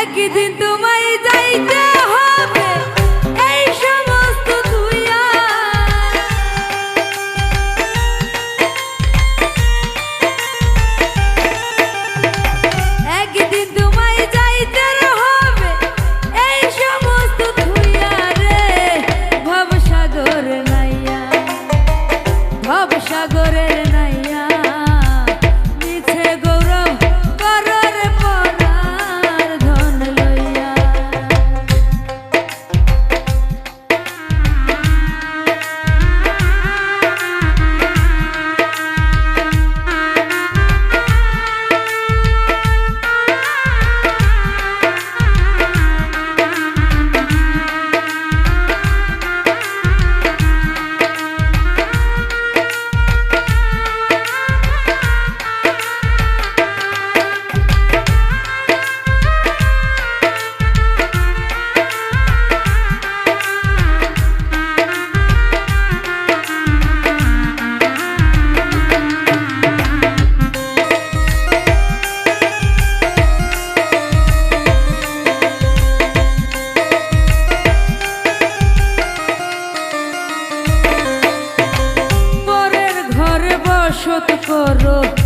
একদিন তোমায় যাইতে হবে, এই সমস্ত একদিন তোমায় যাইতে হবে, এই সমস্ত ধুইয়া রে ভবসাগর নাইয়া ভবসাগরের নাই সত করো।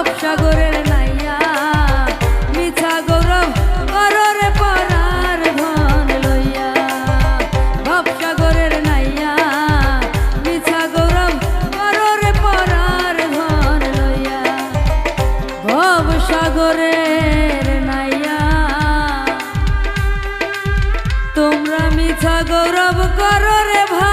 গৌরব সাগরের গৌরব পরার লইয়া। তোমরা মিছা গৌরব ভাই।